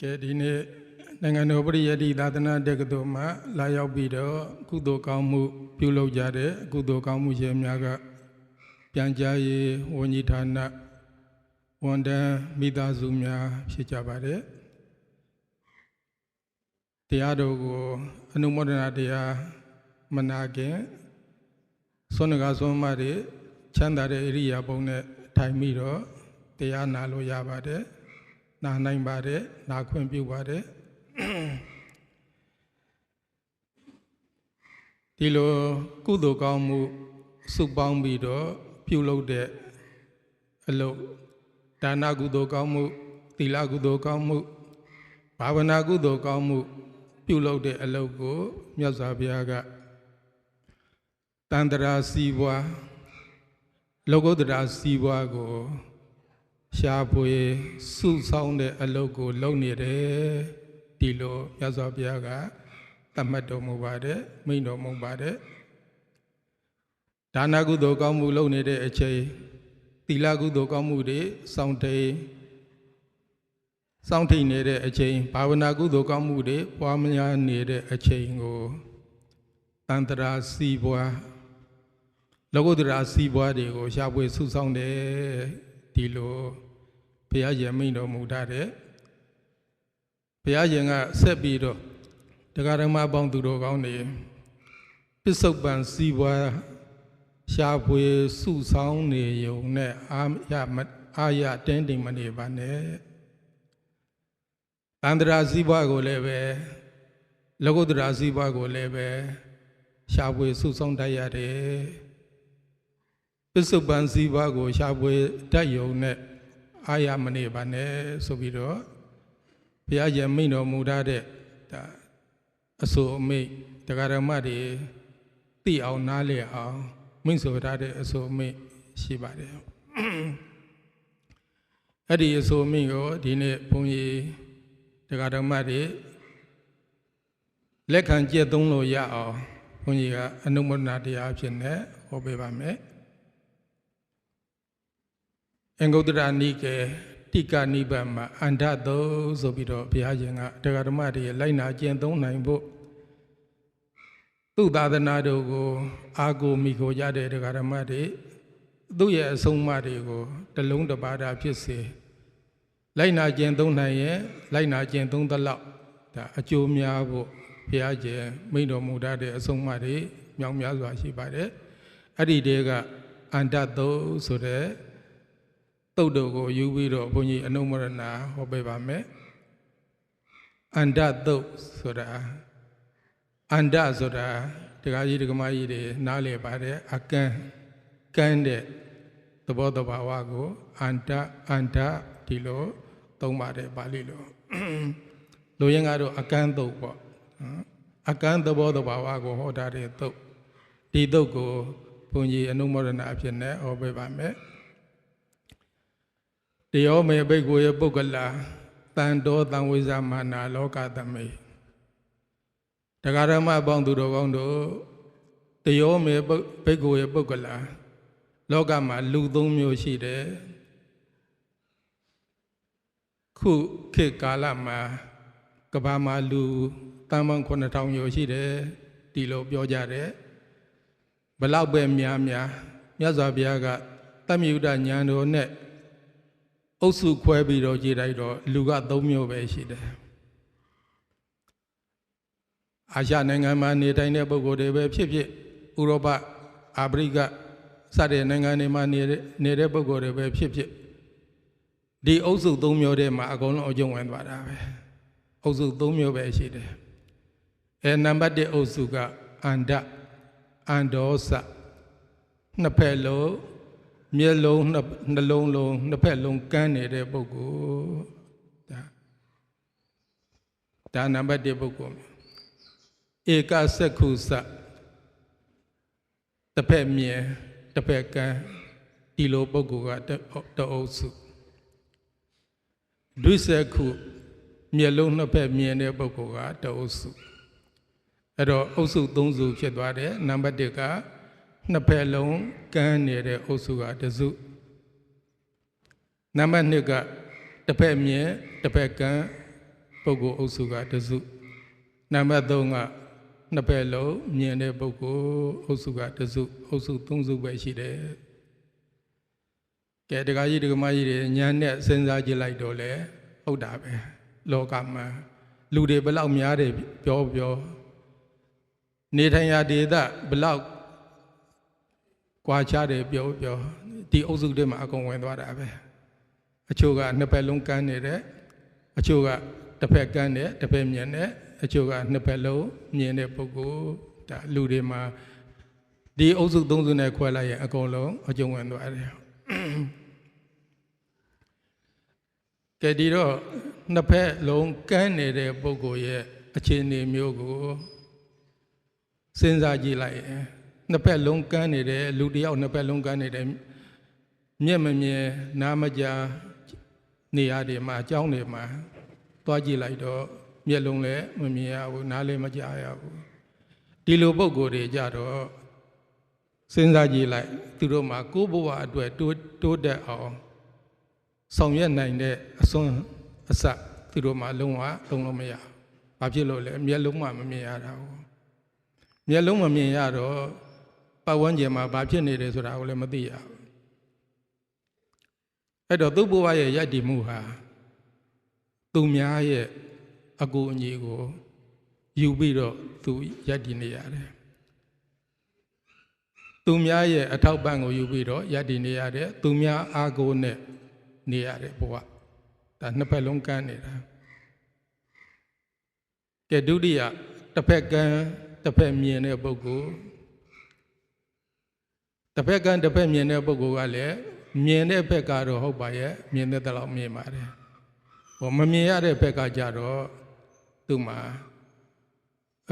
ကဲဒီနေ့နိုင်ငံတော်ပရိယတ္တိသာသနာတက္ကသိုလ်မှာလာရောက်ပြီးတော့ကုသိုလ်ကောင်းမှုပြုလုပ်ကြတဲ့ကုသိုလ်ကောင်းမှုရှင်များကပြန်ကြားရေးဝန်ကြီးဌာနဝန်တန်းမိသားစုများဖြစ်ကြပါတယ်တရားတော်ကိုအနုမောဒနာတရားမနာခင်သွန်ငါသွန်မတွေချမ်းသာတဲ့ဣရိယာပုနဲ့ထိုင်ပြီးတော့တရားနာလို့ရပါတယ် နာနိုင်ပါတယ်နာခွင့်ပြုပါတယ်ဒီလိုကုသိုလ်ကောင်းမှုစုပေါင်းပြီးတော့ပြုလုပ်တဲ့အလုပ်ဒါနကုသိုလ်ကောင်းမှုသီလကုသိုလ်ကောင်းမှုဘာဝနာကုသိုလ်ကောင်းမှု ပြုလုပ်တဲ့အလုပ်ကိုမြတ်စွာဘုရားကတန္တရာစီးပွားလောကုတ္တရာစီးပွားကို ရှားဖွေစုဆောင်းတဲ့အလုပ်ကို လုပ်နေတယ်ဒီလိုမြတ်စွာဘုရားကသတ်မှတ်တော်မူပါတယ်မိန့်တော်မူပါတယ်ဒါနကုသိုလ်ကောင်းမှုလုပ်နေတဲ့အချိန်သီလကုသိုလ်ကောင်းမှုတွေစောင့်တိန်စောင့်ထိန်နေတဲ့အချိန်ဘာဝနာကုသိုလ်ကောင်းမှုတွေပွားများနေတဲ့အချိန်ကိုတန်တရာစီပွားလောကုတ္တရာစီပွားတွေကိုရှားပွေစုဆောင်းတယ် ဒီလိုဘုရားရှင်မိန့်တော်မူထားတယ်ဘုရားရှင်ကဆက်ပြီးတော့တရားဓမ္မအပေါင်းသူတော်ကောင်းတွေပစ္စုပန်စီပွားရှားပွေစုဆောင်းနေုံနဲ့အာရမအာရတင်းတိမ်မနေပါနဲ့တန္တရာစည်းပွားကိုလည်းပဲလောကုတ္တရာစည်းပွားကိုလည်းပဲရှားပွေစုဆောင်းတတ်ရတယ် ပစ္စုပန်စည်းပွားကိုရှားပွေတတ်ယုံနဲ့အာရမနေပါနဲ့ဆိုပြီးတော့ဘုရားရှင်မိန့်တော်မူထားတဲ့ဒါအဆိုအမိတ်တရားဓမ္မတွေသိအောင်နားလည်အောင်မိန့်ဆိုထားတဲ့အဆိုအမိတ်ရှိပါတယ်အဲ့ဒီအဆိုအမိတ်ကိုဒီနေ့ဘုန်းကြီးတရားဓမ္မတွေလက်ခံကြက်သုံးလို့ရအောင်ဘုန်းကြီးကအနုမဒနာတရားဖြစ်နေဟောပေးပါမယ် အင်္ဂုတ္တရနိကေတိကနိဗ္ဗာန်မှာအန္တသုဆိုပြီးတော့ဘုရားရှင်ကတရားဓမ္မတွေလိုက်နာကျင့်သုံးနိုင်ဖို့သူ့သာသနာတို့ကိုအာကိုမိကိုကြတဲ့တရားဓမ္မတွေသူ့ရဲ့အဆုံးအမတွေကိုတလုံးတစ်ပါးတာဖြစ်စေလိုက်နာကျင့်သုံးနိုင်ရင်လိုက်နာကျင့်သုံးသလောက်ဒါအကျိုးများဖို့ဘုရားရှင်မိန့်တော်မူတတ်တဲ့အဆုံးအမတွေမြောက်များစွာရှိပါတယ်အဲ့ဒီတည်းကအန္တသုဆိုတဲ့ တုတ်တော်ကိုယူပြီးတော့ဘုန်းကြီးအနုမရဏဟောပေးပါမယ်အန္တသုတ်ဆိုတာအန္တဆိုတာဒကာကြီးဒကမကြီးတွေနားလည်ပါတယ်အကန်းကန်းတဲ့သဘောတဘာဝကိုအန္တအန္တဒီလိုသုံးပါတယ်ပါဠိလိုလူရင်းကတော့အကန်းသုတ်ပေါ့နော်အကန်းသဘောတဘာဝကိုဟောထားတဲ့သုတ်ဒီသုတ်ကိုဘုန်းကြီးအနုမရဏအဖြစ်နဲ့ဟောပေးပါမယ် တယောမေဘိက္ခုယေပုဂ္ဂလာတန်တော်တံဝိဇာမာနာလောကသမေတရားဓမ္မအပေါင်းသူတော်ကောင်းတို့တယောမေဘိက္ခုယေပုဂ္ဂလာလောကမှာလူသုံးမျိုးရှိတယ်ခုခေတ်ကာလမှာကဘာမှာလူတန်ပေါင်း9000ကျော်ရှိတယ်ဒီလိုပြောကြတယ်ဘလောက်ပဲများများမြတ်စွာဘုရားကတမ္မြုဒ္ဒဉာဏ်တော်နဲ့ အုပ်စုခွဲပြီးတော့ကြည်လိုက်တော့လူက၃မျိုးပဲရှိတယ်အာရှနိုင်ငံမှာနေတိုင်းတဲ့ပုဂ္ဂိုလ်တွေပဲဖြစ်ဖြစ်ဥရောပအာဖရိကစတဲ့နိုင်ငံတွေမှာနေတဲ့နေတဲ့ပုဂ္ဂိုလ်တွေပဲဖြစ်ဖြစ်ဒီအုပ်စု၃မျိုးထဲမှာအကုန်လုံးအကျုံးဝင်သွားတာပဲအုပ်စု၃မျိုးပဲရှိတယ်အဲနံပါတ်1အုပ်စုကအန္တအန္ဒောစနှစ်ဖက်လုံး မျက်လုံးနှလုံးလုံးနှစ်ဖက်လုံးကန်းနေတဲ့ပုဂ္ဂိုလ်ဒါဒါနံပါတ်1ပုဂ္ဂိုလ်ဧကစက္ခုစတစ်ဖက်မြင်တစ်ဖက်ကန်းဒီလိုပုဂ္ဂိုလ်ကတအုပ်စုဒုစက္ခုမျက်လုံးနှစ်ဖက်မြင်တဲ့ပုဂ္ဂိုလ်ကတအုပ်စုအဲ့တော့အုပ်စု၃စုဖြစ်သွားတယ်နံပါတ်1က နှစ်ဖက်လုံးကန်းနေတဲ့အုပ်စုကတစုနံပါတ်2ကတစ်ဖက်မြင်တစ်ဖက်ကန်းပုဂ္ဂိုလ်အုပ်စုကတစ်စုနံပါတ်3ကနှစ်ဖက်လုံးမြင်တဲ့ပုဂ္ဂိုလ်အုပ်စုကတစ်စုအုပ်စုသုံးစုပဲရှိတယ်ကဲတခါကြီးဒကမကြီးတွေညာနဲ့စဉ်းစားကြည့်လိုက်တော့လေဟုတ်တာပဲလောကမှာလူတွေဘယ်လောက်များတယ်ပြောပြောနေထိုင်ရာဒေသဘယ်လောက် ကွာခြားတယ်ပြောပြောဒီအုပ်စုတွေမှာအကုန်ဝင်သွားတာပဲအချို့ကနှစ်ဖက်လုံးကမ်းနေတယ်အချို့ကတစ်ဖက်ကမ်းတယ်တစ်ဖက်မြင်တယ်အချို့ကနှစ်ဖက်လုံးမြင်တဲ့ပုဂ္ဂိုလ်ဒါလူတွေမှာဒီအုပ်စုသုံးစုနဲ့ခွဲလိုက်ရင်အကုန်လုံးအကျုံးဝင်သွားတယ်ကဲဒီတော့နှစ်ဖက်လုံးကမ်းနေတဲ့ပုဂ္ဂိုလ်ရဲ့အခြေအနေမျိုးကိုစဉ်းစားကြည့်လိုက်ရင် နှစ်ဖက်လုံးကမ်းနေတယ်လူတစ်ယောက်နှစ်ဖက်လုံးကမ်းနေတယ်မျက်မမြင်နားမကြားနေရာတွေမှာအကြောင်းတွေမှာသွားကြည့်လိုက်တော့မျက်လုံးလည်းမမြင်ရဘူးနားလည်းမကြားရဘူးဒီလိုပုံကိုယ်တွေကြတော့စဉ်းစားကြည့်လိုက် သူတို့မှာကိုယ့်ဘဝအတွက်တိုးတိုးတက်အောင်ဆောင်ရွက်နိုင်တဲ့အစွမ်းအစသူတို့မှာလုံးဝသုံးလို့မရဘူးဘာဖြစ်လို့လဲမျက်လုံးမှမမြင်ရတာဘူးမျက်လုံးမမြင်ရတော့ ပတ်ဝန်းကျင်မှာဘာဖြစ်နေတယ်ဆိုတာကိုလည်းမသိရဘူးအဲ့တော့သူ့ဘဝရဲ့ယက်တည်မှုဟာသူများရဲ့အကူအညီကိုယူပြီးတော့သူယက်တည်နေရတယ်သူများရဲ့အထောက်ပံ့ကိုယူပြီးတော့ယက်တည်နေရတယ်သူများအားကိုးနဲ့နေရတယ်ဘဝဒါနှစ်ဖက်လုံးကမ်းနေတာကဲဒုတိယတစ်ဖက်ကမ်းတစ်ဖက်မြင်တဲ့ပုဂ္ဂိုလ် တစ်ဖက်ကမ်းတစ်ဖက်မြင်တဲ့ပုဂ္ဂိုလ်ကလည်းမြင်တဲ့ဘက်ကတော့ဟုတ်ပါရဲ့မြင်တဲ့တလောက်မြင်ပါတယ်ဟောမမြင်ရတဲ့ဘက်ကကြတော့သူ့မှာ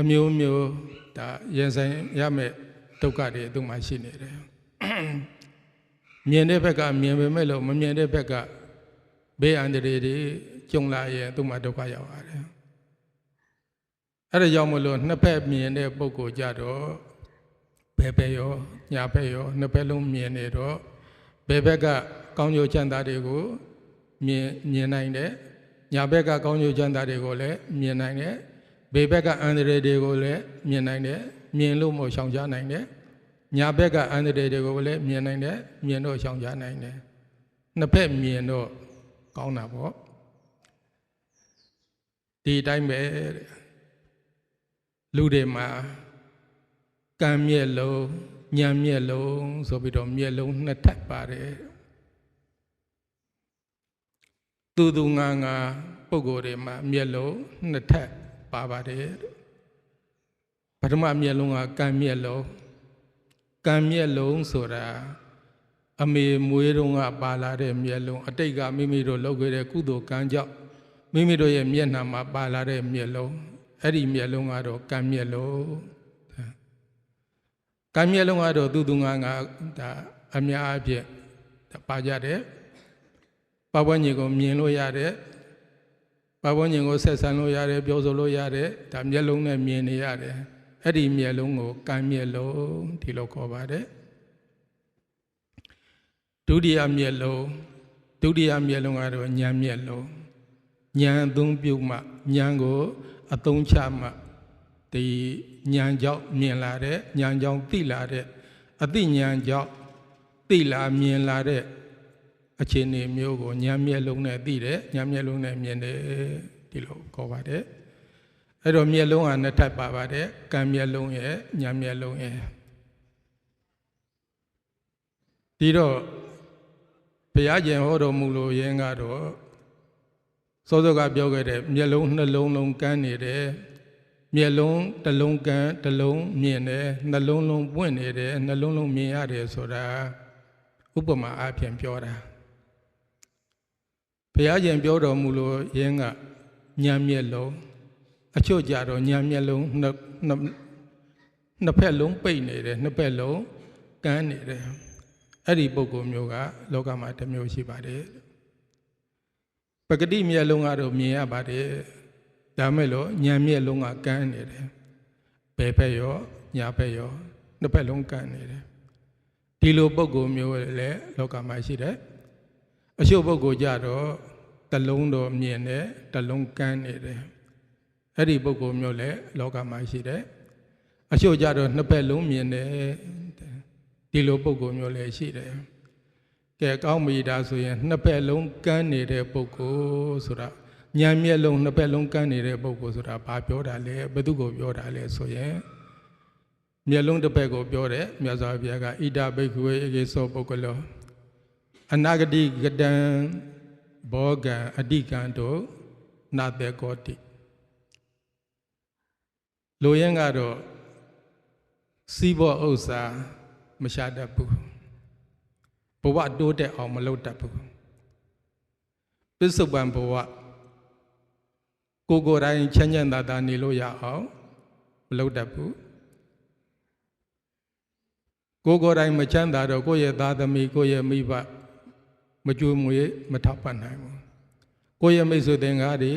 အမျိုးမျိုးဒါရင်ဆိုင်ရမယ့်ဒုက္ခတွေသူ့မှာရှိနေတယ်မြင်တဲ့ဘက်ကမြင်ပေမဲ့လို့မမြင်တဲ့ဘက်ကဘေးအန္တရာယ်တွေကြုံလာရင်သူ့မှာဒုက္ခရောက်ရတယ်အဲ့ဒါကြောင့်မလို့နှစ်ဖက်မြင်တဲ့ပုံကိုကြတော့ ဘယ်ဘက်ရောညာဘက်ရောနှစ်ဖက်လုံးမြင်နေတော့ဘယ်ဘက်ကကောင်းကျိုးချမ်းသာတွေကိုမြင်မြင်နိုင်တယ်ညာဘက်ကကောင်းကျိုးချမ်းသာတွေကိုလည်းမြင်နိုင်တယ်ဘေဘက်ကအန္တရာယ်တွေကိုလည်းမြင်နိုင်တယ်မြင်လို့မရှောင်ရှားနိုင်တယ်ညာဘက်ကအန္တရာယ်တွေကိုလည်းမြင်နိုင်တယ်မြင်တော့ရှောင်ရှားနိုင်တယ်နှစ်ဖက်မြင်တော့ကောင်းတာပေါ့ဒီအတိုင်းပဲလူတွေမှာ ကံမျက်လုံးညံမျက်လုံးဆိုပြီးတော့မျက်လုံးနှစ်ထပ်ပါတယ်သူသူငါငါပုံကိုယ်တွေမှာမျက်လုံးနှစ်ထပ်ပါပါတယ်ပထမမျက်လုံးကကံမျက်လုံးကံမျက်လုံးဆိုတာအမေမွေးတုန်းကပါလာတဲ့မျက်လုံးအတိတ်ကမိမိတို့လုပ်ခဲ့တဲ့ကုသိုလ်ကံကြောင့်မိမိတို့ရဲ့မျက်နှာမှာပါလာတဲ့မျက်လုံးအဲ့ဒီမျက်လုံးကတော့ကံမျက်လုံး ကံမျက်လုံးကတော့သူသူငါငါဒါအများအပြည့်ပါကြတယ်ပပဝဉ္ဇဉ်ကိုမြင်လို့ရတယ်ပပဝဉ္ဇဉ်ကိုဆက်ဆံလို့ရတယ်ပြောဆိုလို့ရတယ်ဒါမျက်လုံးနဲ့မြင်နေရတယ်အဲ့ဒီမျက်လုံးကိုကံမျက်လုံးဒီလိုခေါ်ပါတယ်ဒုတိယမျက်လုံးဒုတိယမျက်လုံးကတော့ဉာဏ်မျက်လုံးဉာဏ်အသုံးပြုမှဉာဏ်ကိုအသုံးချမှ ဒီဉာဏ်ကြောင့်မြင်လာတဲ့ဉာဏ်ကြောင့်သိလာတဲ့အသိဉာဏ်ကြောင့်သိလာမြင်လာတဲ့အခြေအနေမျိုးကိုဉာဏ်မျက်လုံးနဲ့သိတယ်ဉာဏ်မျက်လုံးနဲ့မြင်တယ်ဒီလိုခေါ်ပါတယ်အဲ့တော့မျက်လုံးကနှစ်ထပ်ပါပါတယ်ကံမျက်လုံးရဲ့ဉာဏ်မျက်လုံးရဲ့ဒီတော့ဘုရားကျင်ဟောတော်မူလို့ရင်းကတော့စောစောကပြောခဲ့တဲ့မျက်လုံးနှလုံးလုံးကန်းနေတယ် မျက်လုံးတစ်လုံးကန်းတစ်လုံးမြင်တယ်နှလုံးလုံးပွင့်နေတယ်နှလုံးလုံးမြင်ရတယ်ဆိုတာဥပမာအဖြစ်ပြောတာဘုရားကျင်ပြောတော်မူလို့ရင်းကညံမျက်လုံးအချို့ကြတော့ညံမျက်လုံးနှစ်နှစ်ဖက်လုံးပိတ်နေတယ်နှစ်ဖက်လုံးကန်းနေတယ်အဲ့ဒီပုံကုမျိုးကလောကမှာတစ်မျိုးရှိပါတယ်ပဂတိမျက်လုံးကတော့မြင်ရပါတယ် ဒါမဲ့လို့ညံမျက်လုံးကကန်းနေတယ်ဘယ်ဖက်ရောညာဖက်ရောနှစ်ဖက်လုံးကန်းနေတယ်ဒီလိုပုံကုမျိုးလည်းလောကမှာရှိတယ်အချို့ပုံကုကြတော့တစ်လုံးတော့မြင်တယ်တစ်လုံးကန်းနေတယ်အဲ့ဒီပုဂ္ဂိုလ်မျိုးလည်းလောကမှာရှိတယ်အချို့ကြတော့နှစ်ဖက်လုံးမြင်တယ်ဒီလိုပုဂ္ဂိုလ်မျိုးလည်းရှိတယ်ကဲကောင်းပြီဒါဆိုရင်နှစ်ဖက်လုံးကန်းနေတဲ့ပုဂ္ဂိုလ်ဆိုတာ ဉာဏ်မျက်လုံးနှစ်ဖက်လုံးကန်းနေတဲ့ပုဂ္ဂိုလ်ဆိုတာဘာပြောတာလဲဘယ်သူကိုပြောတာလဲဆိုရင်မျက်လုံးတစ်ဖက်ကိုပြောတယ်မြတ်စွာဘုရားကဣဒဘိက္ခဝေဧကေသောပုဂ္ဂလောအနာဂတိကတံဘောဂံအတိကံတို့နာတေကောတိလူရင်းကတော့စီးဘောဥစ္စာမရှာတတ်ဘူးဘဝတိုးတက်အောင်မလုပ်တတ်ဘူးပစ္စုပန်ဘဝ ကိုယ်ကိုယ်တိုင်ချမ်းချမ်းသာသာနေလို့ရအောင်မလုပ်တတ်ဘူးကိုယ်ကိုယ်တိုင်မချမ်းသာတော့ကိုယ့်ရဲ့သားသမီးကိုယ့်ရဲ့မိဘမကြွမွေမထောက်ပံ့နိုင်ဘူးကိုယ့်ရဲ့မိတ်ဆွေသင်္ကားတွေ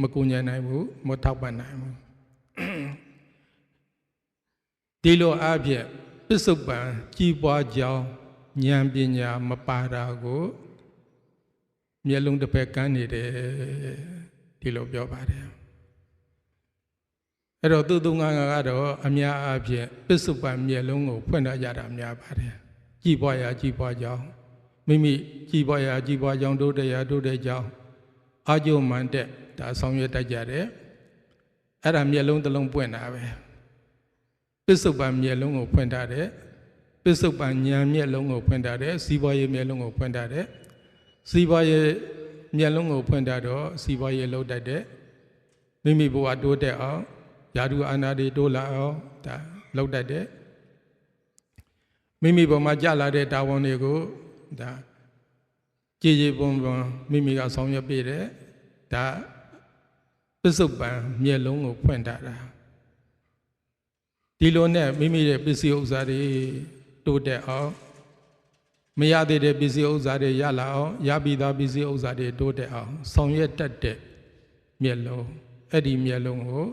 မကူညီနိုင်ဘူးမထောက်ပံ့နိုင်ဘူးဒီလိုအဖြစ်ပစ္စုပန်ကြီးပွားကြောင်းဉာဏ်ပညာမပါတာကိုမျက်လုံးတစ်ဖက်ကန်းနေတယ် ဒီလိုပြောပါတယ်အဲ့တော့သူသူငါငါကတော့အများအားဖြင့်ပစ္စုပန်မျက်လုံးကိုဖွင့်ထားကြတာများပါတယ်ကြီးပွားရာကြီးပွားကြောင်းမိမိကြီးပွားရာကြီးပွားကြောင်းတို့တရားတို့တဲ့ကြောင်းအာကျုံမှန်တဲ့ဒါဆောင်ရွက်တတ်ကြတယ်အဲ့ဒါမျက်လုံးတစ်လုံးပွင့်တာပဲပစ္စုပန်မျက်လုံးကိုဖွင့်ထားတယ်ပစ္စုပန်ဉာဏ်မျက်လုံးကိုဖွင့်ထားတယ်စီးပွားရေးမျက်လုံးကိုဖွင့်ထားတယ်စီးပွားရေး မျက်လုံးကိုဖွင့်ထားတော့စီးပွားရေးလုပ်တတ်တယ်မိမိဘဝတိုးတက်အောင်ယာတုအာနာတွေတိုးလာအောင်ဒါလုပ်တတ်တယ်မိမိဘဝမှာကြာလာတဲ့တာဝန်တွေကိုဒါကြည်ကြည်ပွန်ပွန်မိမိကဆောင်ရွက်ပေးတယ်ဒါပစ္စုပန်မျက်လုံးကိုဖွင့်ထားတာဒီလိုနဲ့မိမိရဲ့ပစ္စည်းဥစ္စာတွေတိုးတက်အောင် မရသေးတဲ့ပစ္စည်းဥစ္စာတွေရလာအောင်ရပြီးသားပစ္စည်းဥစ္စာတွေတိုးတက်အောင်ဆောင်ရွက်တတ်တဲ့မျက်လုံးအဲ့ဒီမျက်လုံးကို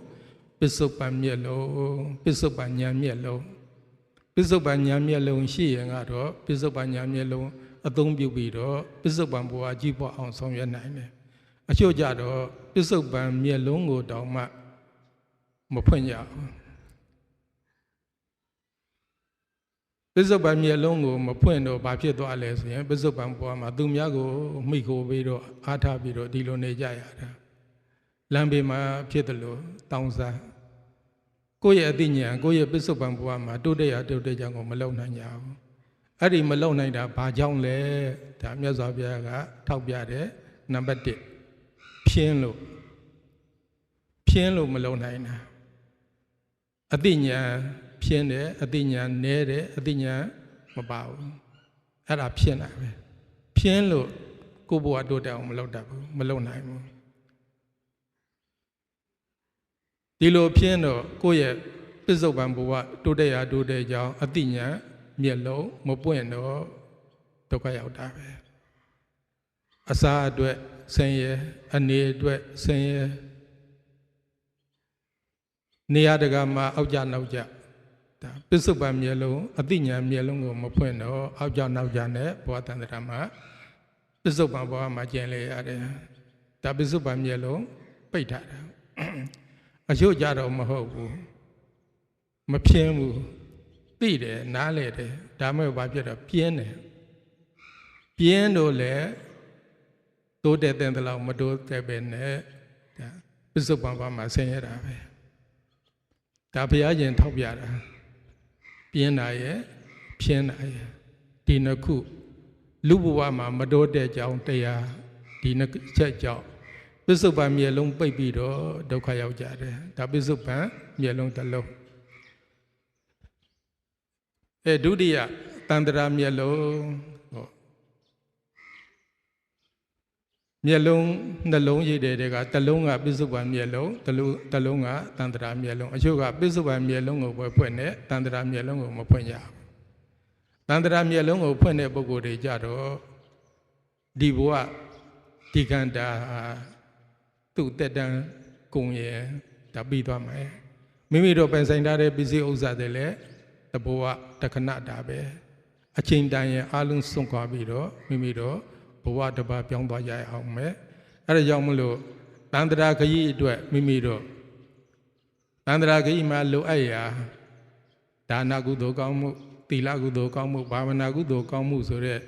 ပစ္စုပန်မျက်လုံးပစ္စုပန်ဉာဏ်မျက်လုံးပစ္စုပန်ဉာဏ်မျက်လုံးရှိရင်ကတော့ပစ္စုပန်ဉာဏ်မျက်လုံးအသုံးပြုပြီးတော့ပစ္စုပန်ဘဝကြီးပွားအောင်ဆောင်ရွက်နိုင်တယ်အချို့ကြတော့ပစ္စုပန်မျက်လုံးကိုတောင်မှမဖွင့်ရဘူး ပစ္စုပန်မျက်လုံးကိုမဖွင့်တော့ဘာဖြစ်သွားလဲဆိုရင်ပစ္စုပန်ဘဝမှာသူများကိုမိခိုပြီးတော့အားထားပြီးတော့ဒီလိုနေကြရတာလမ်းဘေးမှာဖြစ်တယ်လို့တောင်းစားကိုယ့်ရဲ့အသိဉာဏ်ကိုယ့်ရဲ့ပစ္စုပန်ဘဝမှာတိုးတက်ရတိုးတက်ကြကိုမလုံနိုင်ကြဘူးအဲ့ဒီမလုံနိုင်တာဘာကြောင့်လဲဒါမြတ်စွာဘုရားကထောက်ပြတယ်နံပါတ်1ဖြင်းလို့ဖြင်းလို့မလုံနိုင်တာအသိဉာဏ် ဖြင်းတယ်အသိဉာဏ်နဲတယ်အသိဉာဏ်မပါဘူးအဲ့ဒါဖြင်းတာပဲဖြင်းလို့ကိုယ့်ဘဝတိုးတက်အောင်မလုပ်တတ်ဘူးမလုပ်နိုင်ဘူးဒီလိုဖြင်းတော့ကိုယ့်ရဲ့ပစ္စုပန်ဘဝတိုးတက်ရာတိုးတက်ကြောင်းအသိဉာဏ်မျက်လုံးမပွင့်တော့ဒုက္ခရောက်တာပဲအစာအတွက်ဆင်းရဲအနေအတွက်ဆင်းရဲနေရာတကာမှာအောက်ကြနောက်ကြ ဒါပစ္စုပန်မျက်လုံးအသိဉာဏ်မျက်လုံးကိုမဖွင့်တော့အောက်ကြနောက်ကြနဲ့ဘဝတန်ត្រာမှာပစ္စုပန်ဘဝမှာကျင်လေရတယ်ဒါပစ္စုပန်မျက်လုံးပိတ်ထားတာအချို့ကြတော့မဟုတ်ဘူးမပြင်းဘူးသိတယ်နားလေတယ်ဒါမဲ့ဘာဖြစ်တော့ပြင်းတယ်ပြင်းတော့လေတိုးတဲ့တဲ့လောက်မတိုးတဲ့ပဲနဲ့ဒါပစ္စုပန်ဘဝမှာဆင်းရဲတာပဲဒါဘုရားရှင်ထောက်ပြတာ ပြင်းတာရဲ့ဖြင်းတာရဲ့ဒီနှစ်ခုလူဘဝမှာမတိုးတဲ့ကြောင်းတရားဒီနှစ်ချက်ကြောင့်ပစ္စုပန်မြေလုံးပိတ်ပြီးတော့ဒုက္ခရောက်ကြတယ်ဒါပစ္စုပန်မြေလုံးတစ်လုံးအဲဒုတိယတန္တရာမြေလုံးဟော မျက်လုံးနှလုံးရည်တဲ့ကတစ်လုံးကပစ္စုပန်မျက်လုံးတစ်လုံးတစ်လုံးကတန္တရာမျက်လုံးအချို့ကပစ္စုပန်မျက်လုံးကိုပဲဖွင့်တယ်တန္တရာမျက်လုံးကိုမဖွင့်ကြဘူးတန္တရာမျက်လုံးကိုဖွင့်တဲ့ပုဂ္ဂိုလ်တွေကြတော့ဒီဘဝဒီကန္တာသူ့တက်တန်းကုံရဒါပြီးသွားမယ်မိမိတို့ပိုင်ဆိုင်ထားတဲ့ပစ္စည်းဥစ္စာတွေလည်းတဘောကတခဏတာပဲအချိန်တန်ရင်အလုံးစွန့်ခွာပြီးတော့မိမိတို့ ဘဝတစ်ပါးပြောင်းသွားကြရအောင်မယ်အဲဒါကြောင့်မလို့တန္တရာခရီးအတွက်မိမိတို့တန္တရာခရီးမှာလိုအပ်ရာဒါနကုသိုလ်ကောင်းမှုသီလကုသိုလ်ကောင်းမှုဘာဝနာကုသိုလ်ကောင်းမှုဆိုတဲ့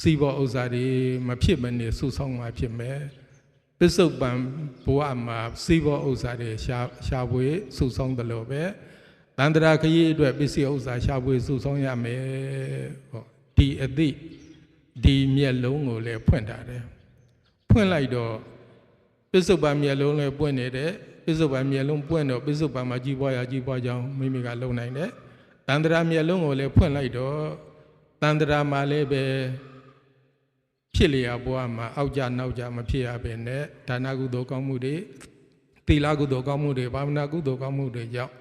စီဘောဥစ္စာတွေမဖြစ်မနေစုဆောင်းမှဖြစ်မယ်ပစ္စုပန်ဘဝမှာစီဘောဥစ္စာတွေရှာရှာဖွေစုဆောင်းတယ်လို့ပဲတန္တရာခရီးအတွက်ပစ္စည်းဥစ္စာရှာဖွေစုဆောင်းရမယ်ဟောဒီအသည့် ဒီမျက်လုံးကိုလည်းဖွင့်ထားတယ်ဖွင့်လိုက်တော့ပစ္စုပန်မျက်လုံးလည်းပွင့်နေတယ်ပစ္စုပန်မျက်လုံးပွင့်တော့ပစ္စုပန်မှာကြီးပွားရကြီးပွားကြောင်းမိမိကလုံနိုင်တယ်တန္တရာမျက်လုံးကိုလည်းဖွင့်လိုက်တော့တန္တရာမှာလည်းပဲဖြစ်လျာဘဝမှာအောက်ကြနောက်ကြမဖြစ်ရပဲနဲ့ဒါနကုသိုလ်ကောင်းမှုတွေသီလကုသိုလ်ကောင်းမှုတွေဘာဝနာကုသိုလ်ကောင်းမှုတွေကြောင့်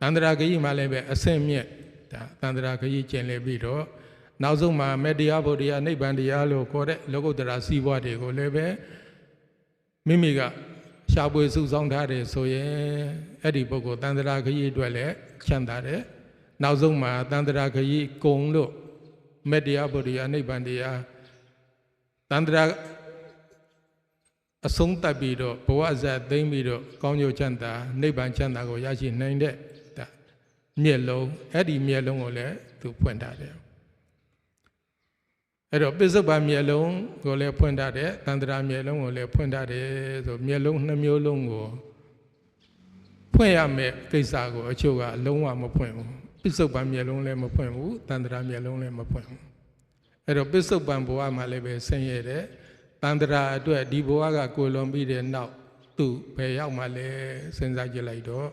တန္တရာခရီးမှာလည်းပဲအဆင့်မြင့်ဒါတန္တရာခရီးကျင့်လေပြီးတော့ နောက်ဆုံးမှာမေတ္တရားဘုဒ္ဓရာနိဗ္ဗာန်တရားလို့ခေါ်တဲ့လောကုတ္တရာစီးပွားတွေကိုလည်းပဲမိမိကရှားပွေစုဆောင်းထားတယ်ဆိုရင်အဲ့ဒီပုဂ္ဂိုလ်တန်တရာခရီးအတွက်လည်းချမ်းသာတယ်နောက်ဆုံးမှာတန်တရာခရီးကုံလို့မေတ္တရားဗုဒ္ဓရာနိဗ္ဗာန်တရားတန်တရာအဆုံးတတ်ပြီးတော့ဘဝဇတ်သိမ့်ပြီးတော့ကောင်းကျိုးချမ်းသာနိဗ္ဗာန်ချမ်းသာကိုရရှိနိုင်တဲ့ဒါမျက်လုံးအဲ့ဒီမျက်လုံးကိုလည်းသူဖွင့်ထားတယ် အဲ့တော့ပစ္စုပန်မျက်လုံးကိုလည်းဖွင့်ထားတယ်တန္တရာမျက်လုံးကိုလည်းဖွင့်ထားတယ်ဆိုမျက်လုံးနှမျိုးလုံးကိုဖွင့်ရမယ်ကိစ္စကိုအချို့ကအလုံးဝမဖွင့်ဘူးပစ္စုပန်မျက်လုံးလည်းမဖွင့်ဘူးတန္တရာမျက်လုံးလည်းမဖွင့်ဘူးအဲ့တော့ပစ္စုပန်ဘဝမှာလည်းပဲဆင်းရဲတယ်တန္တရာအတွက်ဒီဘဝကကိုလွန်ပြီးတဲ့နောက်သူဘယ်ရောက်မှလဲစဉ်းစားကြည့်လိုက်တော့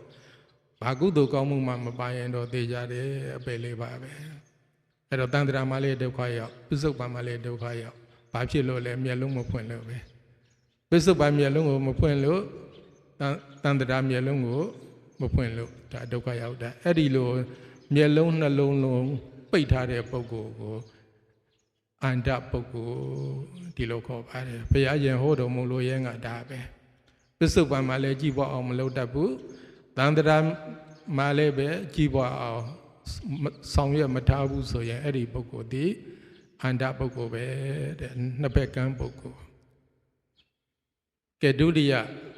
ဘာကုသိုလ်ကောင်းမှုမှမပါရင်တော့သိကြတယ်အပယ်လေးပါပဲ အဲ့တော့တန်တရာမှာလည်းဒုက္ခရောက်ပစ္စုပန်မှာလည်းဒုက္ခရောက်ဘာဖြစ်လို့လဲမျက်လုံးမဖွင့်လို့ပဲပစ္စုပန်မျက်လုံးကိုမဖွင့်လို့တန်တန်တရာမျက်လုံးကိုမဖွင့်လို့ဒါဒုက္ခရောက်တာအဲ့ဒီလိုမျက်လုံးနှလုံးလုံးပိတ်ထားတဲ့ပုဂ္ဂိုလ်ကိုအန္တပုဂ္ဂိုလ်ဒီလိုခေါ်ပါတယ်ဘုရားရှင်ဟောတော်မူလို့ရဲငါဒါပဲပစ္စုပန်မှာလည်းကြည်ပွားအောင်မလုပ်တတ်ဘူးတန်တရာမှာလည်းပဲကြည်ပွားအောင် ဆောင်ရွက်မထားဘူးဆိုရင်အဲ့ဒီပုဂ္ဂိုလ်ဒီအန္တပုဂ္ဂိုလ်ပဲတဲ့နှစ်ဘက်ကန်းပုဂ္ဂိုလ်ကဲဒုတိယ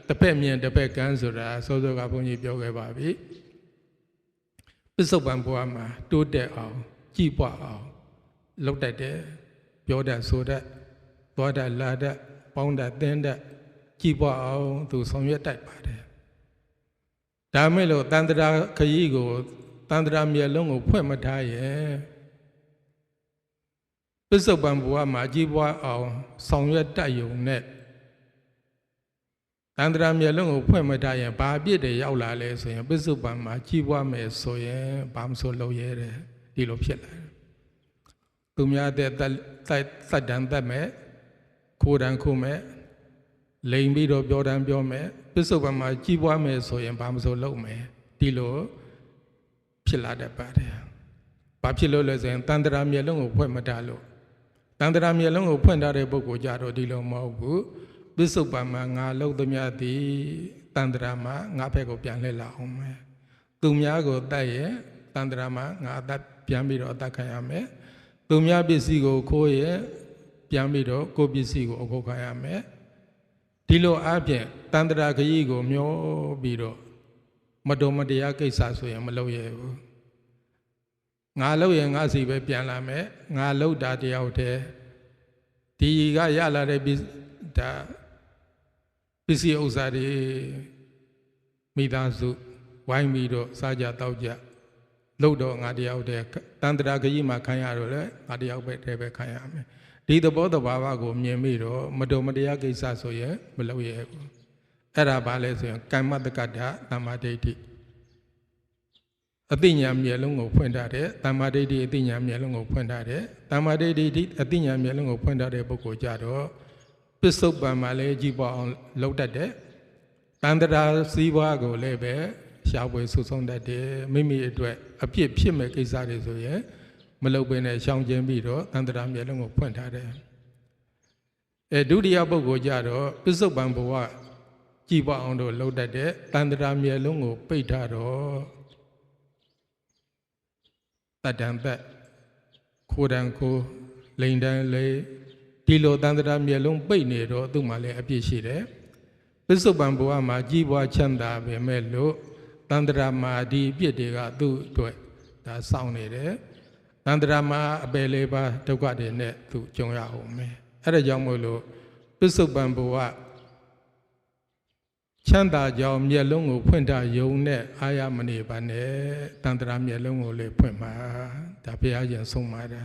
တစ်ဖက်မြင်တစ်ဖက်ကန်းဆိုတာစောစောကဘုန်းကြီးပြောခဲ့ပါပြီပစ္စုပန်ဘဝမှာတိုးတက်အောင်ကြည်ပွားအောင်လုပ်တတ်တယ်ပြောတတ်ဆိုတတ်သွားတတ်လာတတ်ပေါင်းတတ်သင်တတ်ကြည်ပွားအောင်သူဆောင်ရွက်တတ်ပါတယ်ဒါမဲ့လို့တန်တရာခရီးကို တန်တရာမျက်လုံးကိုဖွင့်မထားရဲ့ပစ္စုပန်ဘဝမှာအကြီးပွားအောင်ဆောင်ရွက်တတ်ယုံနဲ့တန်တရာမျက်လုံးကိုဖွင့်မထားရင်ဘာအပြစ်တွေရောက်လာလဲဆိုရင်ပစ္စုပန်မှာကြီးပွားမယ်ဆိုရင်ဘာမဆိုလုပ်ရဲတယ်ဒီလိုဖြစ်လာတယ်သူများတဲ့သက်သက်တန်သက်မဲ့ခိုးတန်ခိုးမဲ့လိန်ပြီးတော့ပြောတန်ပြောမဲ့ပစ္စုပန်မှာကြီးပွားမယ်ဆိုရင်ဘာမဆိုလုပ်မယ်ဒီလို ဖြစ်လာတတ်ပါတယ်။ဘာဖြစ်လို့လဲဆိုရင်တန်တရာမျက်လုံးကိုဖွင့်မထားလို့တန်တရာမျက်လုံးကိုဖွင့်ထားတဲ့ပုဂ္ဂိုလ်ကြတော့ဒီလိုမဟုတ်ဘူး။ပစ္စုပန်မှာငါလုံးသမျှသည်တန်တရာမှာငါဘက်ကိုပြန်လှည့်လာအောင်မယ်။သူများကိုတတ်ရဲ့တန်တရာမှာငါအသက်ပြန်ပြီးတော့အသက်ခံရမယ်။သူများပစ္စည်းကိုခိုးရဲ့ပြန်ပြီးတော့ကိုယ်ပစ္စည်းကိုအခုတ်ခံရမယ်။ဒီလိုအပြင်တန်တရာခရီးကိုမျောပြီးတော့ မတော်မတရားကိစ္စဆိုရင်မလုပ်ရဘူးငါလုပ်ရင်ငါစီပဲပြန်လာမယ်ငါလုပ်တာတယောက်တည်းဒီကရလာတဲ့ဒါပစ္စည်းဥစ္စာတွေမိသားစုဝိုင်းပြီးတော့စားကြတောက်ကြလုပ်တော့ငါတယောက်တည်းတန်တရာခကြီးမှာခံရတော့လေငါတယောက်ပဲတည်းပဲခံရမယ်ဒီသဘောတဘာဝကိုမြင်ပြီးတော့မတော်မတရားကိစ္စဆိုရင်မလုပ်ရဘူး အဲ့ဒါဘာလဲဆိုရင်ကမ္မတက္ကတာသမ္မာဒိဋ္ဌိအသိဉာဏ်မျက်လုံးကိုဖွင့်ထားတဲ့သမ္မာဒိဋ္ဌိအသိဉာဏ်မျက်လုံးကိုဖွင့်ထားတဲ့သမ္မာဒိဋ္ဌိအသိဉာဏ်မျက်လုံးကိုဖွင့်ထားတဲ့ပုဂ္ဂိုလ်ကြတော့ပစ္စုပန်မှာလည်းကြည်ပေါ်အောင်လုပ်တတ်တယ်တန္တရာစည်းဝါးကိုလည်းပဲရှားပွေဆူဆုံးတတ်တယ်မိမိအတွက်အပြစ်ဖြစ်မဲ့ကိစ္စတွေဆိုရင်မလုပ်ဘဲနဲ့ရှောင်ကျဉ်ပြီးတော့တန္တရာမျက်လုံးကိုဖွင့်ထားတယ်အဲဒုတိယပုဂ္ဂိုလ်ကြတော့ပစ္စုပန်ဘဝ ကြည်ပွားအောင်တို့လှုပ်တတ်တဲ့တန်တရာမြေလုံးကိုပိတ်ထားတော့တတံပတ်ခိုတံခိုလိန်တန်လေဒီလိုတန်တရာမြေလုံးပိတ်နေတော့သူ့မှာလည်းအပြစ်ရှိတယ်ပစ္စုပန်ဘဝမှာကြည်ပွားချမ်းသာပေမဲ့လို့တန်တရာမှာဒီအပြစ်တွေကသူ့အတွက်ဒါစောင့်နေတယ်တန်တရာမှာအပယ်လေးပါဒုက္ခတွေနဲ့သူကြုံရအောင်မယ်အဲ့ဒါကြောင့်မို့လို့ပစ္စုပန်ဘဝ ချမ်းသာကြောင်မျက်လုံးကိုဖွင့်တာယုံနဲ့အာရမနေပါနဲ့တန်တရာမျက်လုံးကိုလည်းဖွင့်ပါဒါဘုရားရှင်ဆုံးပါတာ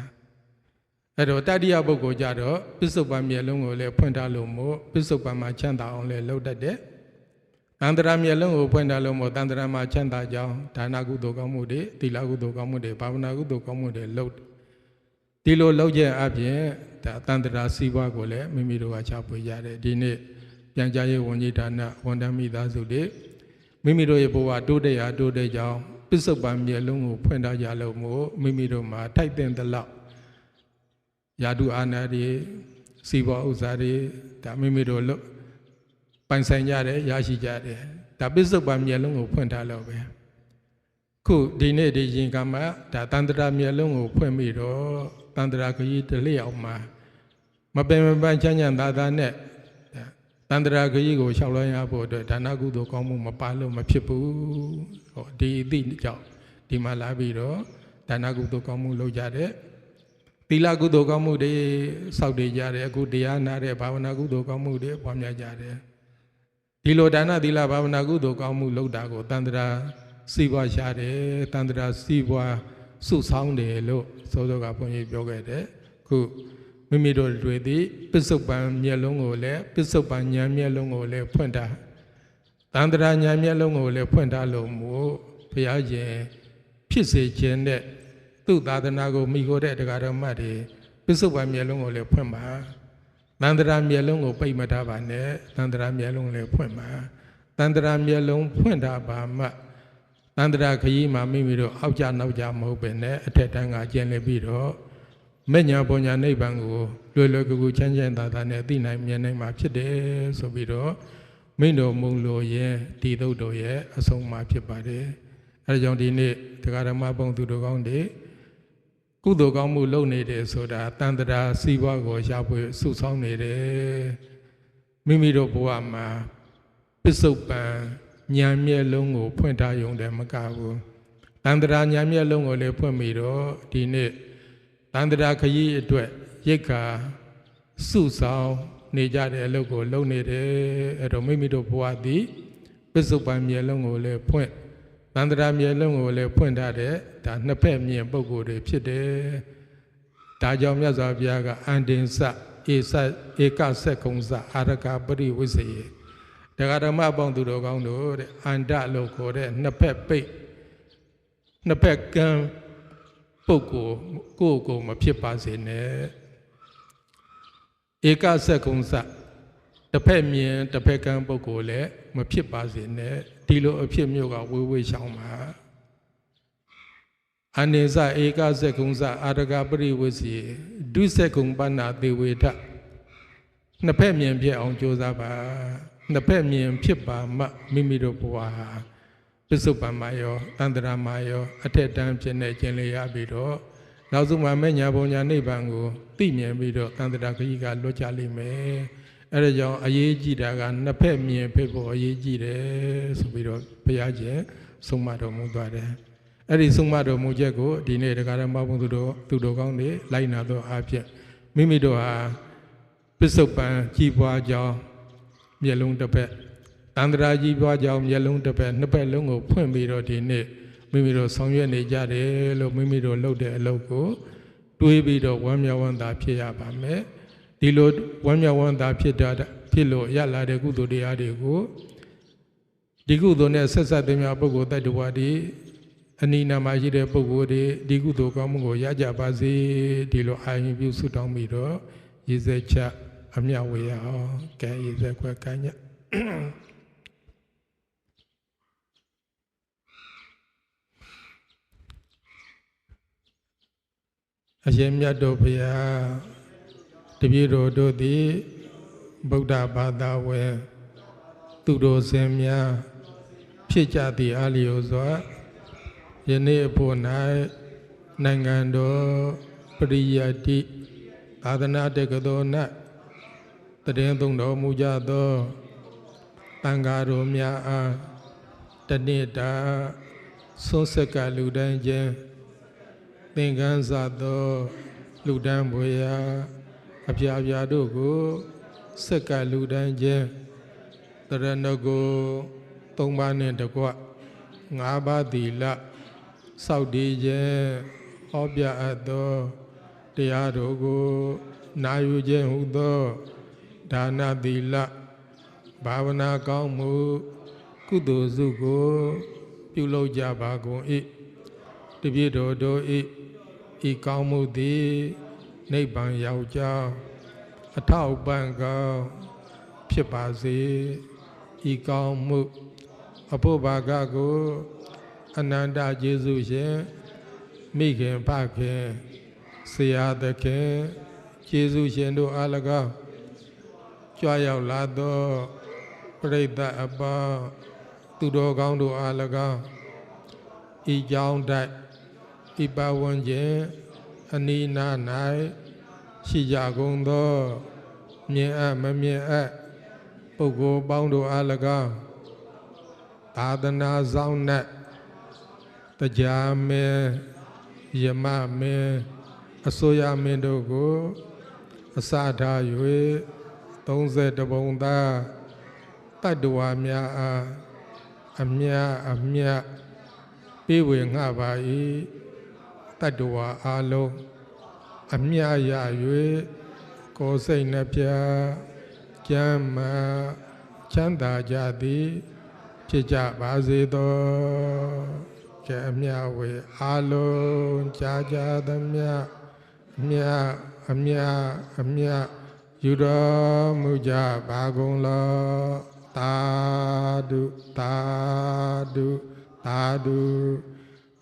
အဲ့တော့တတိယပုဂ္ဂိုလ်ကြတော့ပစ္စုပန်မျက်လုံးကိုလည်းဖွင့်ထားလို့မို့ပစ္စုပန်မှာချမ်းသာအောင်လည်းလုပ်တတ်တယ်တန်တရာမျက်လုံးကိုဖွင့်ထားလို့မို့တန်တရာမှာချမ်းသာကြောင်ဒါနကုသိုလ်ကောင်းမှုတွေသီလကုသိုလ်ကောင်းမှုတွေဘာဝနာကုသိုလ်ကောင်းမှုတွေလုပ်ဒီလိုလုပ်ခြင်းအပြင်ဒါတန်တရာစီးပွားကိုလည်းမိမိတို့ကချပွေရတယ်ဒီနေ့ ပြန်ကြားရေးဝန်ကြီးဌာနဝန်ထမ်းမိသားစုတွေမိမိတို့ရဲ့ဘဝတိုးတက်ရာတိုးတက်ကြောင်းပစ္စုပန်မျက်လုံးကိုဖွင့်ထားကြလို့မို့မိမိတို့မှာထိုက်တဲ့သလောက်ယာတုအာနာတွေစီးပွားဥစ္စာတွေဒါမိမိတို့လို့ပိုင်ဆိုင်ကြတယ်ရရှိကြတယ်ဒါပစ္စုပန်မျက်လုံးကိုဖွင့်ထားလို့ပဲခုဒီနေ့ဒီရင်ကမှာဒါတန်တရာမျက်လုံးကိုဖွင့်ပြီးတော့တန်တရာခကြီးတစ်လျောက်မှာမပင်မပန်းချမ်းချမ်းသာသာနဲ့ တန်တရာခကြီးကိုလျှောက်လွှမ်းရဖို့အတွက်ဒါနကုသိုလ်ကောင်းမှုမပါလို့မဖြစ်ဘူးဟောဒီအသည့်ကြောင့်ဒီမှာလာပြီးတော့ဒါနကုသိုလ်ကောင်းမှုလုပ်ကြတယ်သီလကုသိုလ်ကောင်းမှုတွေစောင့်တည်ကြတယ်အခုတရားနာတဲ့ဘာဝနာကုသိုလ်ကောင်းမှုတွေပွားများကြတယ်ဒီလိုဒါနသီလဘာဝနာကုသိုလ်ကောင်းမှုလုပ်တာကိုတန်တရာစီးပွားရှားတယ်တန်တရာစီးပွားစုဆောင်းတယ်လို့စောစောကဘုန်းကြီးပြောခဲ့တယ်ခု မိမိတို့တွေသည်ပစ္စုပန်မျက်လုံးကိုလည်းပစ္စုပန်ဉာဏ်မျက်လုံးကိုလည်းဖွင့်တာတန်တရာဉာဏ်မျက်လုံးကိုလည်းဖွင့်ထားလို့မို့ဘုရားရှင်ဖြစ်စေခြင်းတဲ့သူ့သာသနာကိုမိခိုတဲ့တရားတော်မှတ်တွေပစ္စုပန်မျက်လုံးကိုလည်းဖွင့်ပါတန်တရာမျက်လုံးကိုပိတ်မထားပါနဲ့တန်တရာမျက်လုံးလည်းဖွင့်ပါတန်တရာမျက်လုံးဖွင့်တာပါမှတန်တရာခရီးမှာမိမိတို့အောက်ကြနောက်ကြမဟုတ်ပဲနဲ့အထက်တန်းကကျင်လည်ပြီးတော့ မညာပညာနိဗ္ဗာန်ကိုလွယ်လွယ်ကူကူချမ်းချမ်းသာသာနဲ့သိနိုင်မြင်နိုင်မှာဖြစ်တယ်ဆိုပြီးတော့မိန့်တော်မူလို့ရဲ့ဒီသုတ်တော်ရဲ့အဆုံးအမဖြစ်ပါတယ်အဲဒါကြောင့်ဒီနေ့တရားဓမ္မပုံသူတော်ကောင်းတွေကုသိုလ်ကောင်းမှုလုပ်နေတယ်ဆိုတာတန်တရာစီးပွားကိုရပွေစုဆောင်းနေတယ်မိမိတို့ဘဝမှာပစ္စုပန်ဉာဏ်မျက်လုံးကို ဖွင့်ထားရုံတည်းမကဘူးတန်တရာဉာဏ်မျက်လုံးကိုလည်းဖွင့်ပြီးတော့ဒီနေ့ တန်တရာခရီးအတွက်ရိတ်ခါစုဆောင်နေကြတဲ့အလုပ်ကိုလုပ်နေတယ်အဲ့တော့မိမိတို့ဘဝသည်ပစ္စုပန်မျက်လုံးကိုလည်းဖွင့်တန်တရာမျက်လုံးကိုလည်းဖွင့်ထားတဲ့ဒါနှစ်ဖက်မြင်ပုံကိုယ်တွေဖြစ်တယ်ဒါကြောင့်မြတ်စွာဘုရားကအန္တင်စဧစဧကဆက်ကုံစအာရကပရိဝိစေတရားဓမ္မအပေါင်းသူတော်ကောင်းတို့တဲ့အန္တလို့ခေါ်တဲ့နှစ်ဖက်ပိတ်နှစ်ဖက်ကံ ပုဂ္ဂိုလ်ကိုယ့်ကိုယ်မဖြစ်ပါစေနဲ့ဧကဆက်ကုံစတစ်ဖက်မြင်တစ်ဖက်ကံပုဂ္ဂိုလ်လည်းမဖြစ်ပါစေနဲ့ဒီလိုအဖြစ်မျိုးကဝေးဝေးရှောင်းပါအနိစ္စဧကဆက်ကုံစအာရကပရိဝစီဒုဆက်ကုံပဏသေဝေထနှစ်ဖက်မြင်ဖြစ်အောင်ကြိုးစားပါနှစ်ဖက်မြင်ဖြစ်ပါမှမိမိတို့ဘဝဟာ ပစ္စုပန်မှာရောတန္တရာမှာရောအထက်တန်းဖြစ်နေခြင်းလေရပြီးတော့နောက်ဆုံးမှာမဲ့ညာဘုံညာနိဗ္ဗာန်ကိုသိမြင်ပြီးတော့တန္တရာခကြီးကလွတ်ချလိမ့်မယ်အဲဒါကြောင့်အရေးကြီးတာကနှစ်ဖက်မြင်ဖြစ်ဖို့အရေးကြီးတယ်ဆိုပြီးတော့ဘုရားရှင်ဆုံးမတော်မူသွားတယ်အဲ့ဒီဆုံးမတော်မူချက်ကိုဒီနေ့တရားဓမ္မဘုံသူတို့သူတို့ကောင်းတွေလိုက်နာတော့အားဖြင့်မိမိတို့ဟာပစ္စုပန်ကြီးပွားကြောင်းမျက်လုံးတစ်ဖက် တန္တရာကြီးပွားကြောင်းမျက်လုံးတစ်ဖက်နှစ်ဖက်လုံးကိုဖွင့်ပြီးတော့ဒီနေ့မိမိတို့ဆောင်ရွက်နေကြတယ်လို့မိမိတို့လုပ်တဲ့အလုပ်ကိုတွေးပြီးတော့ဝမ်းမြောက်ဝမ်းသာဖြစ်ရပါမယ်ဒီလိုဝမ်းမြောက်ဝမ်းသာဖြစ်တာဖြစ်လို့ရလာတဲ့ကုသိုလ်တရားတွေကိုဒီကုသိုလ်နဲ့ဆက်ဆက်သမျှပုဂ္ဂိုလ်တ attva တွေအနိနာမှာရှိတဲ့ပုဂ္ဂိုလ်တွေဒီကုသိုလ်ကောင်းမှုကိုရကြပါစေဒီလိုအာရုံပြုဆုတောင်းပြီးတော့ရည်စက်ချအမြဝေရအောင်ကဲရည်စက်ခွဲကိုင်းည အရှင်မြတ်တို့ဘုရားတပည့်တော်တို့သည်ဗုဒ္ဓဘာသာဝင်သူတို့စင်များဖြစ်ကြသည့်အလျော်စွာယနေ့အဖို့၌နိုင်ငံတော်ပရိယတ်တိသာသနာတက္ကသိုလ်၌တည်င်းသုံးတော်မူကြသောတန်ဃာတော်များအားတနေ့တာဆွန်းဆက်ကလူတန်းခြင်း သင်္ကန်းစာသောလူတန်းဘွေရာအပြာပြာတို့ကိုဆက်ကလူတန်းခြင်းတရဏဂုသုံးပါးနှင့်တကွငါးပါးသီလစောက်တည်ခြင်းဟောပြအပ်သောတရားတော်ကိုနာယူခြင်းဟုသောဒါနသီလဘာဝနာကောင်းမှုကုသိုလ်စုကို ပြုလုပ်ကြပါကုန်၏တပြည့်တော်တို့၏ ဤကောင်းမှုသည်နိဗ္ဗာန်ရောက်ကြောင်းအထောက်ပံ့ကောင်းဖြစ်ပါစေဤကောင်းမှုအဖို့ဘာကကိုအနန္တကျေးဇူးရှင်မိခင်ဖခင်ဆရာသခင်ကျေးဇူးရှင်တို့အား၎င်းကြွရောက်လာသောပရိသတ်အပေါင်းသူတော်ကောင်းတို့အား၎င်းဤကြောင်းတိုက် ဤပဝန်းကျင်အနိနာ၌ရှိကြကုန်သောမြင်အပ်မမြင်အပ်ပုဂ္ဂိုလ်ပေါင်းတို့အား၎င်းသာသနာဆောင်၌တရားမင်းယမမင်းအစိုးရမင်းတို့ကိုအစထား၍30ပုံသားတတ္တဝါများအားအမြတ်အမြတ်ပေးဝေငှပါ၏ တတ္တဝါအလုံးအမြတ်ရ၍ကိုယ်စိတ်နှပြကျမ်းမာချမ်းသာကြသည်ဖြစ်ကြပါစေသောကဲအမြတ်ဝေအလုံးကြာကြသမျှအမြတ်အမြတ်အမြတ်ယူတော်မူကြပါကုန်လောသာဓုသာဓုသာဓု